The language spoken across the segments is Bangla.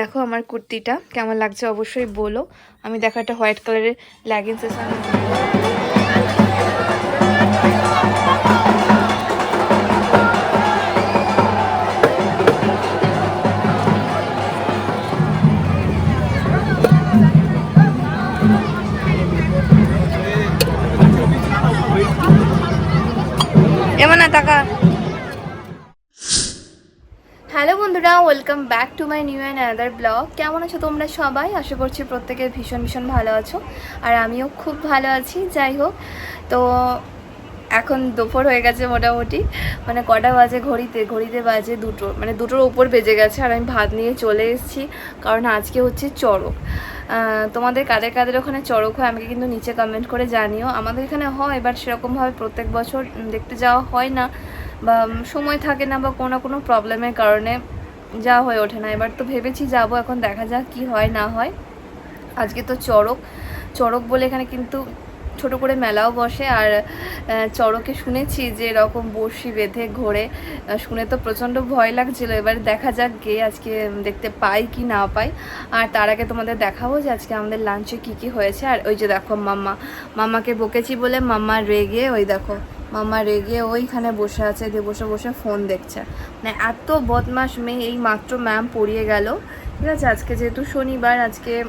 দেখো আমার কুর্তিটা, কেমন লাগছে অবশ্যই বলো। আমি দেখো একটা হোয়াইট কালারের লেগিংসের সঙ্গে না, টাকা। হ্যালো বন্ধুরা welcome back to my new and another blog কেমন আছো তোমরা সবাই? আশা করছি প্রত্যেকে ভীষণ ভীষণ ভালো আছো, আর আমিও খুব ভালো আছি, যাই হোক। তো এখন দুপুর হয়ে গেছে মোটামুটি মানে কটা বাজে ঘড়িতে? ঘড়িতে বাজে দুটো মানে দুটোর উপর বেজে গেছে, আর আমি ভাত নিয়ে চলে এসেছি, কারণ আজকে হচ্ছে চড়ক। তোমাদের কাদের কাদের ওখানে চড়ক হয় আমাকে কিন্তু নিচে কমেন্ট করে জানিও। আমাদের এখানে হয় এবার সেরকমভাবে প্রত্যেক বছর দেখতে যাওয়া হয় না। বা সময় থাকে না বা কোনো কোনো প্রবলেমের কারণে যা হয়ে ওঠে না। এবার তো ভেবেছি যাব, এখন দেখা যাক কি হয়, না হয়। আজকে তো চড়ক। চড়ক বলে এখানে কিন্তু ছোট করে মেলাও বসে। আর চড়কে শুনেছি যে এরকম বড়শি বেঁধে ঘোরে। শুনে তো প্রচণ্ড ভয় লাগছিল। এবার দেখা যাক গিয়ে আজকে দেখতে পাই কি না পাই। আর তার আগে তোমাদের দেখাবো যে আজকে আমাদের লাঞ্চে কি কি হয়েছে। আর ওই যে দেখো মাম্মা। মাম্মাকে বকেছি বলে মাম্মা রেগে, ওই দেখো। মাম্মা রেগে ওইখানে বসে আছে দিয়ে বসে বসে ফোন দেখছে। মানে এত বদমাস মেয়ে, এই মাত্র ম্যাম পড়িয়ে গেল। ঠিক আছে, আজকে যেহেতু শনিবার, আজকে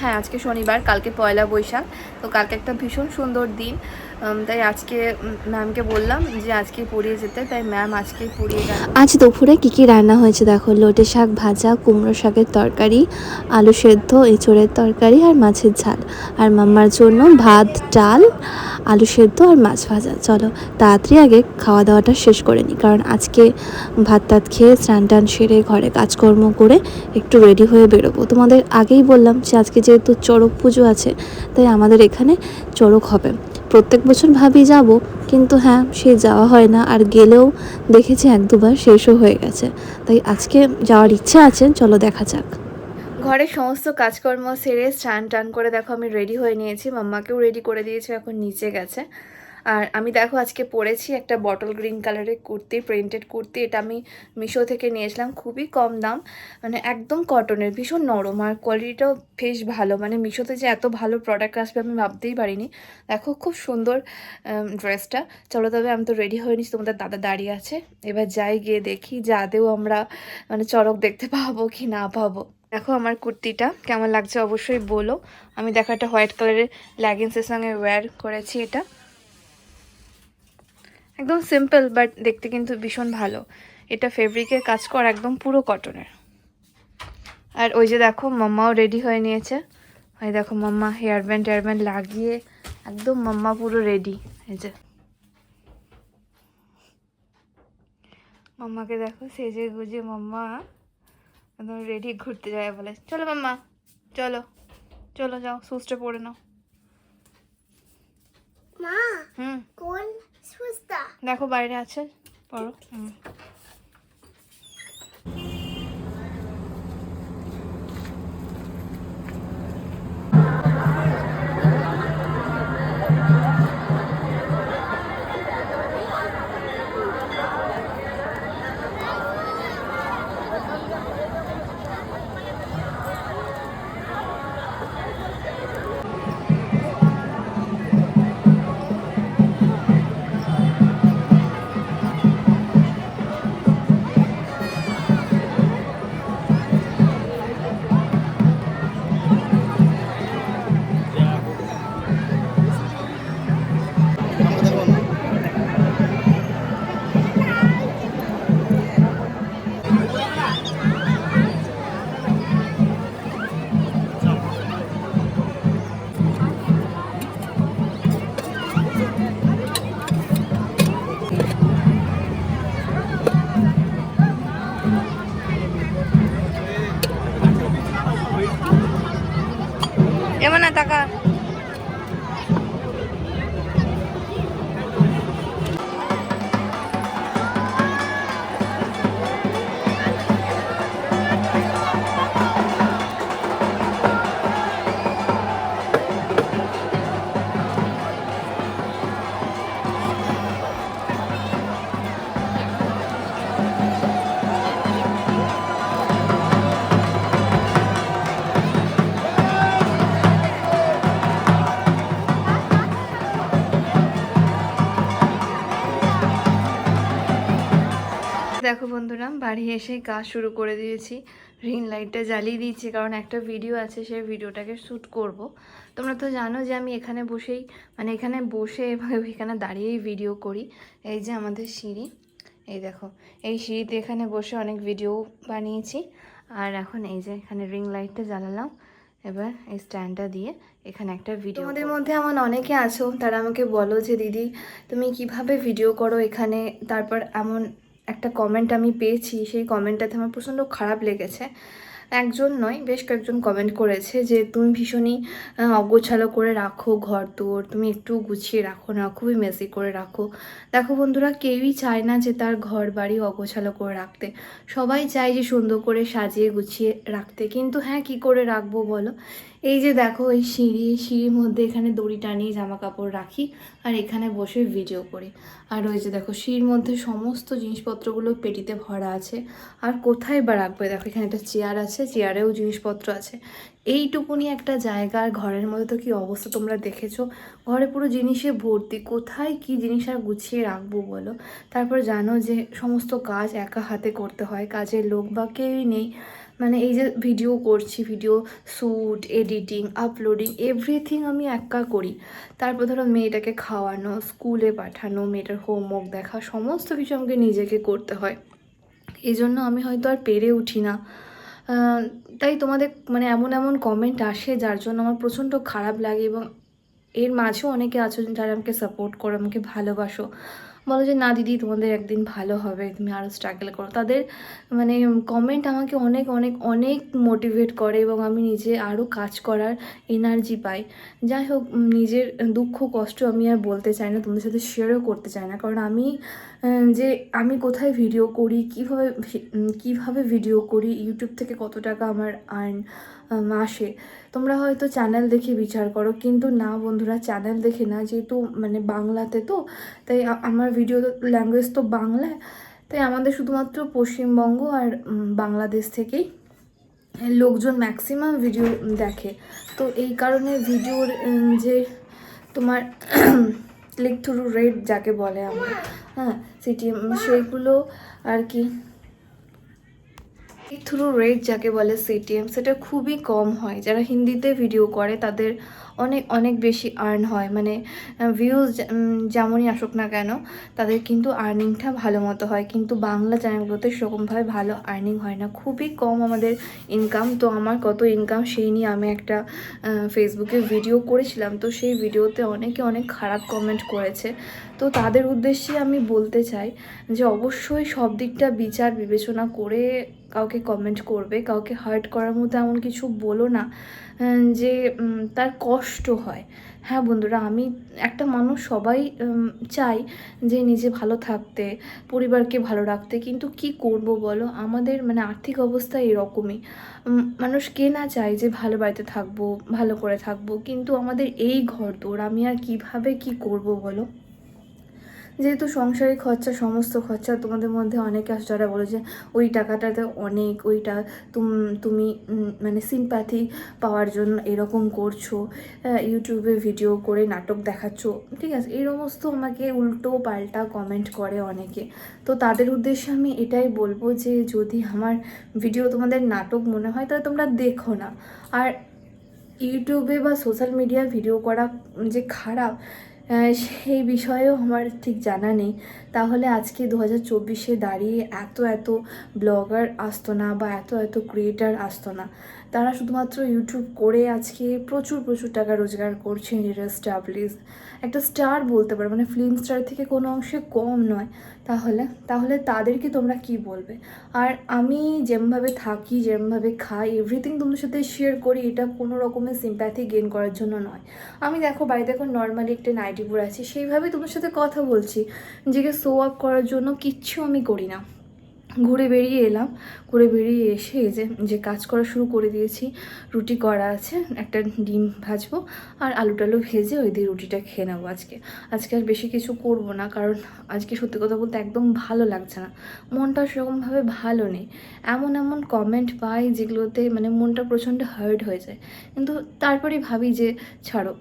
হ্যাঁ আজকে শনিবার, কালকে পয়লা বৈশাখ। তো কালকে একটা ভীষণ সুন্দর দিন। তাই আজকে ম্যামকে বললাম যে আজকে পড়িয়ে যেতে, তাই ম্যাম আজকে পড়িয়ে গেল আজ দুপুরে কি কি রান্না হয়েছে দেখো? লোটে শাক ভাজা, কুমড়ো শাকের তরকারি, আলু সেদ্ধ, এঁচড়ের তরকারি আর মাছের ঝাল। আর মাম্মার জন্য ভাত, ডাল, আলু সেদ্ধ আর মাছ ভাজা। চলো তাড়াতাড়ি আগে খাওয়া দাওয়াটা শেষ করে নিই, কারণ আজকে ভাত টাত খেয়ে স্নান টান সেরে ঘরে কাজকর্ম করে একটু রেডি হয়ে বেরোবো। তোমাদের আগেই বললাম যে আজকে যেহেতু চড়ক পুজো আছে, তাই আমাদের এখানে চড়ক হবে। প্রত্যেক বছর ভাবি যাব, কিন্তু হ্যাঁ সে যাওয়া হয় না। আর গেলেও দেখেছি এক দুবার শেষও হয়ে গেছে। তাই আজকে যাওয়ার ইচ্ছা আছে, চলো দেখা যাক। ঘরের সমস্ত কাজকর্ম সেরে স্নান টান করে দেখো, আমি রেডি হয়ে নিয়েছি। মাম্মাকেও রেডি করে দিয়েছি, এখন নিচে গেছে। আর আমি দেখো আজকে পরেছি একটা বটল গ্রিন কালারের কুর্তি প্রিন্টেড কুর্তি। এটা আমি মিশো থেকে নিয়েছিলাম খুবই কম দাম। মানে একদম কটনের ভীষণ নরম। আর কোয়ালিটিটাও বেশ ভালো। মানে মিশোতে যে এত ভালো প্রোডাক্ট আসবে আমি ভাবতেই পারিনি। দেখো খুব সুন্দর ড্রেসটা চলো তবে আমি তো রেডি হয়ে নিচ্ছি, তোমাদের দাদা দাঁড়িয়ে আছে। এবার যাই গিয়ে দেখি যে আমরা মানে চড়ক দেখতে পাবো কি না পাবো। দেখো আমার কুর্তিটা, কেমন লাগছে অবশ্যই বলো। আমি দেখো একটা হোয়াইট কালারের লেগিংসের সঙ্গে ওয়্যার করেছি এটা। একদম সিম্পল বাট দেখতে কিন্তু ভীষণ ভালো। এটা ফেব্রিকের কাজ করা একদম পুরো কটনের আর ওই যে দেখো মাম্মাও রেডি হয়ে নিয়েছে। ওই দেখো mamma hair band hair band লাগিয়ে একদম মাম্মা পুরো রেডি এই যে। মাম্মাকে দেখো সেজে গুজে মাম্মা একদম রেডি ঘুরতে যায় বলে চলো মাম্মা চলো চলো যাও সুসটা পরে নাও। মা হুম। কোন দেখো বাইরে আছে পড়ো দেখো বন্ধুরা বাড়ি এসে কাজ শুরু করে দিয়েছি। রিং লাইটটা জ্বালিয়ে দিয়েছি কারণ একটা ভিডিও আছে সেই ভিডিওটাকে শ্যুট করব। তোমরা তো জানো যে আমি এখানে বসেই মানে এখানে বসে এভাবে এখানে দাঁড়িয়েই ভিডিও করি। এই যে আমাদের সিঁড়ি এই দেখো এই সিঁড়িতে এখানে বসে অনেক ভিডিও বানিয়েছি। আর এখন এই যে এখানে রিং লাইটটা জ্বালালাম এবার এই স্ট্যান্ডটা দিয়ে এখানে একটা ভিডিও তোমাদের মধ্যে এমন অনেকে আছো তারা আমাকে বলো যে দিদি তুমি কীভাবে ভিডিও করো এখানে? তারপর এমন একটা কমেন্ট আমি পেয়েছি, সেই কমেন্টটাতে আমার প্রচণ্ড খারাপ লেগেছে। একজন নয়, বেশ কয়েকজন কমেন্ট করেছে যে, তুমি ভীষণই অগোছালো করে রাখো ঘর তোর তুমি একটু গুছিয়ে রাখো না, খুবই মেসি করে রাখো। দেখো বন্ধুরা, কেউই চায় না যে তার ঘর বাড়ি অগোছালো করে রাখতে। সবাই চায় যে সুন্দর করে সাজিয়ে গুছিয়ে রাখতে। কিন্তু হ্যাঁ কি করে রাখব বলো? এই যে দেখো, এই সিঁড়ি সিঁড়ির মধ্যে এখানে দড়ি টানিয়ে জামা কাপড় রাখি আর এখানে বসে ভিডিও করি। আর ওই যে দেখো, সিঁড়ির মধ্যে সমস্ত জিনিসপত্রগুলো পেটিতে ভরা আছে। আর কোথায় বা রাখবে? দেখো, এখানে একটা চেয়ার আছে চেয়ারেও জিনিসপত্র আছে। এইটুকুনি একটা জায়গা আর ঘরের মধ্যে তো কি অবস্থা তোমরা দেখেছ? ঘরে পুরো জিনিসে ভর্তি। কোথায় কি জিনিস আর গুছিয়ে রাখব বলো? তারপর জানো যে সমস্ত কাজ একা হাতে করতে হয়। কাজের লোক বা কেউই নেই। মানে এই যে ভিডিও করছি video shoot editing uploading everything আমি একা করি। তারপর ধরো মেয়েটাকে খাওয়ানো স্কুলে পাঠানো, মেয়েটার হোমওয়ার্ক দেখা, সমস্ত কিছু আমাকে নিজেকে করতে হয়। এই জন্য আমি হয়তো আর পেরে উঠি না। তাই তোমাদের মানে এমন এমন কমেন্ট আসে যার জন্য আমার প্রচণ্ড খারাপ লাগে এবং এর মাঝেও অনেকে আছো যারা আমাকে সাপোর্ট করো, আমাকে ভালোবাসো। বলো যে, না দিদি, তোমাদের একদিন ভালো হবে, তুমি আরও স্ট্রাগল করো। তাদের মানে কমেন্ট আমাকে অনেক অনেক অনেক মোটিভেট করে এবং আমি নিজে আরও কাজ করার এনার্জি পাই। যাই হোক নিজের দুঃখ, কষ্ট আমি আর বলতে চাই না, তোমাদের সাথে শেয়ারও করতে চাই না। কারণ আমি যে আমি কোথায় ভিডিও করি, কীভাবে কীভাবে ভিডিও করি ইউটিউব থেকে কত টাকা আমার আর্ন আসে, তোমরা হয়তো চ্যানেল দেখে বিচার করো, কিন্তু না বন্ধুরা চ্যানেল দেখে না, যেহেতু মানে বাংলাতে তো, তাই আমার ভিডিও ল্যাঙ্গুয়েজ তো বাংলায় তাই আমাদের শুধুমাত্র পশ্চিমবঙ্গ আর বাংলাদেশ থেকেই লোকজন ম্যাক্সিমাম ভিডিও দেখে, তো এই কারণে ভিডিওর যে তোমার ক্লিক থ্রু রেট যাকে বলে আমরা হ্যাঁ সেটি সেইগুলো আর কি। থ্রু রেট যাকে বলে সিটিএম সেটা খুবই কম হয়। যারা হিন্দিতে ভিডিও করে, তাদের অনেক অনেক বেশি আর্ন হয়। মানে ভিউজ যেমনই আসুক না কেন, তাদের কিন্তু আর্নিংটা ভালো মতো হয়। কিন্তু বাংলা চ্যানেলগুলোতে সেরকমভাবে ভালো আর্নিং হয় না। খুবই কম আমাদের ইনকাম তো আমার কত ইনকাম সেই নিয়ে আমি একটা ফেসবুকে ভিডিও করেছিলাম। তো সেই ভিডিওতে অনেকে অনেক খারাপ কমেন্ট করেছে। তো তাদের উদ্দেশ্যে আমি বলতে চাই যে, অবশ্যই সব দিকটা বিচার, বিবেচনা করে কাউকে কমেন্ট করবে, কাউকে হার্ট করার মতো এমন কিছু বলো না যে তার কষ্ট হয়। হ্যাঁ বন্ধুরা, আমি একটা মানুষ সবাই চাই যে নিজে ভালো থাকতে, পরিবারকে ভালো রাখতে, কিন্তু কি করব বলো? আমাদের মানে আর্থিক অবস্থা এরকমই। মানুষ কে না চায় যে ভালো বাড়িতে থাকব, ভালো করে থাকব, কিন্তু আমাদের এই ঘর তোর আমি আর কীভাবে কি করব বলো? যেহেতু সংসারে খরচা, সমস্ত খরচা, তোমাদের মধ্যে অনেকে আছে যারা বলে যে, ওই টাকাটাতে অনেক, ওইটা তুম মানে সিম্প্যাথি পাওয়ার জন্য এরকম করছ ইউটিউবে ভিডিও করে নাটক দেখাচ্ছ। ঠিক আছে এই সমস্ত আমাকে উল্টো পাল্টা কমেন্ট করে অনেকে। তো তাদের উদ্দেশ্যে আমি এটাই বলব যে, যদি আমার ভিডিও তোমাদের নাটক মনে হয়, তাহলে তোমরা দেখো না। আর ইউটিউবে বা সোশ্যাল মিডিয়ায় ভিডিও করা যে খারাপ সেই বিষয়েও আমার ঠিক জানা নেই। তাহলে আজকে দু হাজার চব্বিশে দাঁড়িয়ে এত এত ব্লগার আসতো না বা এত এত ক্রিয়েটার আসতো না। তারা শুধুমাত্র ইউটিউব করে আজকে প্রচুর প্রচুর টাকা রোজগার করছে নিজেরা স্টাবলিশ একটা স্টার বলতে পারো মানে ফিল্ম স্টার থেকে কোনো অংশে কম নয়। তাহলে তাহলে তাদেরকে তোমরা কি বলবে? আর আমি যেমভাবে থাকি যেমভাবে খাই এভরিথিং তোমাদের সাথে শেয়ার করি, এটা কোনো রকমের সিম্প্যাথি গেন করার জন্য নয়। আমি দেখো, বাড়িতে এখন নর্মালি একটা নাইটি পরে আছি, সেইভাবে তোমার সাথে কথা বলছি। নিজেকে শো আপ করার জন্য কিচ্ছু আমি করি না। ঘুরে বেরিয়ে এলাম। ঘুরে বেরিয়ে এসে যে যে কাজ করা শুরু করে দিয়েছি। রুটি করা আছে, একটা ডিম ভাজবো আর আলু টালু ভেজে ওই দিয়ে রুটিটা খেয়ে নেব আজকে। আজকে আর বেশি কিছু করব না কারণ আজকে সত্যি কথা বলতে একদম ভালো লাগছে না। মনটা সেরকমভাবে ভালো নেই। এমন এমন কমেন্ট পাই যেগুলোতে মানে মনটা প্রচণ্ড হার্ট হয়ে যায়। কিন্তু তারপরেই ভাবি যে, ছাড়ো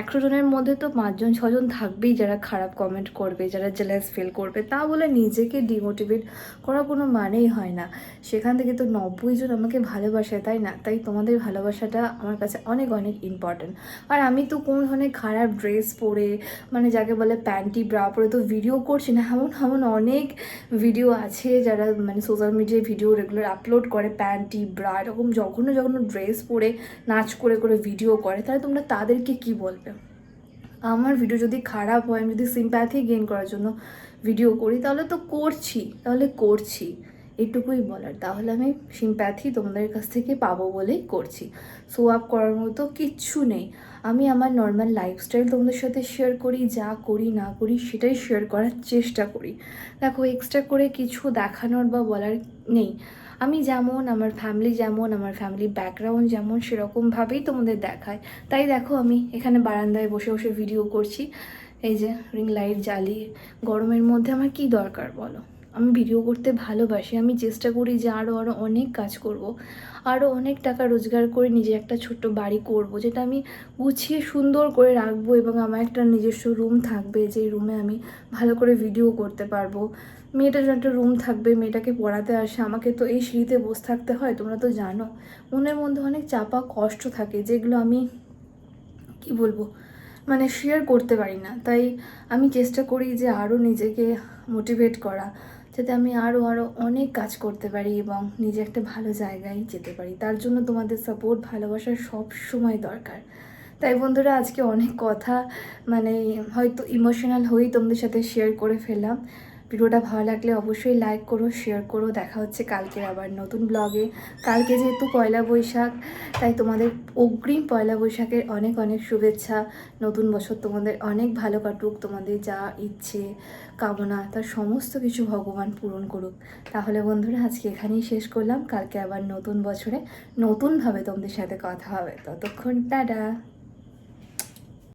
একশো জনের মধ্যে তো পাঁচজন, ছজন থাকবেই যারা খারাপ কমেন্ট করবে, যারা জেলাস ফিল করবে। তা বলে নিজেকে ডিমোটিভেট করার কোনো মানেই হয় না। সেখান থেকে তো নব্বই জন আমাকে ভালোবাসে, তাই না? তাই তোমাদের ভালোবাসাটা আমার কাছে অনেক অনেক ইম্পর্ট্যান্ট আর আমি তো কোন ধরনের খারাপ ড্রেস পরে মানে যাকে বলে প্যান্টি ব্রা পরে তো ভিডিও করছি না। এমন এমন অনেক ভিডিও আছে যারা মানে সোশ্যাল মিডিয়ায় ভিডিও রেগুলার আপলোড করে প্যান্টি ব্রা এরকম যখনও যখন ড্রেস পরে নাচ করে করে ভিডিও করে। তাহলে তোমরা তাদেরকে কি বলবে আমার ভিডিও যদি খারাপ হয়, আমি যদি সিম্প্যাথি গেইন করার জন্য ভিডিও করি, তাহলে তো করছি, তাহলে করছি। এটুকুই বলার। তাহলে আমি সিম্প্যাথি তোমাদের কাছ থেকে পাবো বলেই করছি। শো আপ করার মতো কিচ্ছু নেই। আমি আমার নর্মাল লাইফস্টাইল তোমাদের সাথে শেয়ার করি, যা করি, না করি, সেটাই শেয়ার করার চেষ্টা করি। দেখো এক্সট্রা করে কিছু দেখানোর বা বলার নেই। আমি যেমন, আমার ফ্যামিলি যেমন, আমার ফ্যামিলি ব্যাকগ্রাউন্ড যেমন, সেরকমভাবেই তোমাদের দেখায়। তাই দেখো আমি এখানে বারান্দায় বসে বসে ভিডিও করছি। এই যে রিং লাইট জ্বালিয়ে, গরমের মধ্যে আমার কি দরকার বলো? আমি ভিডিও করতে ভালোবাসি। আমি চেষ্টা করি যে আরও আরও অনেক কাজ করব। আরও অনেক টাকা রোজগার করে নিজে একটা ছোট্ট বাড়ি করব, যেটা আমি গুছিয়ে সুন্দর করে রাখব এবং আমার একটা নিজস্ব রুম থাকবে, যে রুমে আমি ভালো করে ভিডিও করতে পারব। মেয়েটার একটা রুম থাকবে, মেয়েটাকে পড়াতে আসে। আমাকে তো এই সিঁড়িতে বসে থাকতে হয়, তোমরা তো জানো। মনের মধ্যে অনেক চাপা কষ্ট থাকে, যেগুলো আমি, কি বলব মানে শেয়ার করতে পারি না। তাই আমি চেষ্টা করি যে আরও নিজেকে মোটিভেট করা। যাতে আমি আরও আরও অনেক কাজ করতে পারি এবং নিজে একটা ভালো জায়গায় যেতে পারি। তার জন্য তোমাদের সাপোর্ট ভালোবাসা সব সময় দরকার। তাই বন্ধুরা, আজকে অনেক কথা মানে হয়তো ইমোশনাল হয়েই তোমাদের সাথে শেয়ার করে ফেললাম। ভিডিওটা ভালো লাগলে অবশ্যই লাইক করো শেয়ার করো। দেখা হচ্ছে কালকের আবার নতুন ব্লগে কালকে যেহেতু পয়লা বৈশাখ, তাই তোমাদের অগ্রিম পয়লা বৈশাখের অনেক অনেক শুভেচ্ছা। নতুন বছর তোমাদের অনেক ভালো কাটুক, তোমাদের যা ইচ্ছে, কামনা, তার সমস্ত কিছু ভগবান পূরণ করুক। তাহলে বন্ধুরা, আজকে এখানেই শেষ করলাম। কালকে আবার নতুন বছরে নতুনভাবে তোমাদের সাথে কথা হবে। ততক্ষণ টাটা!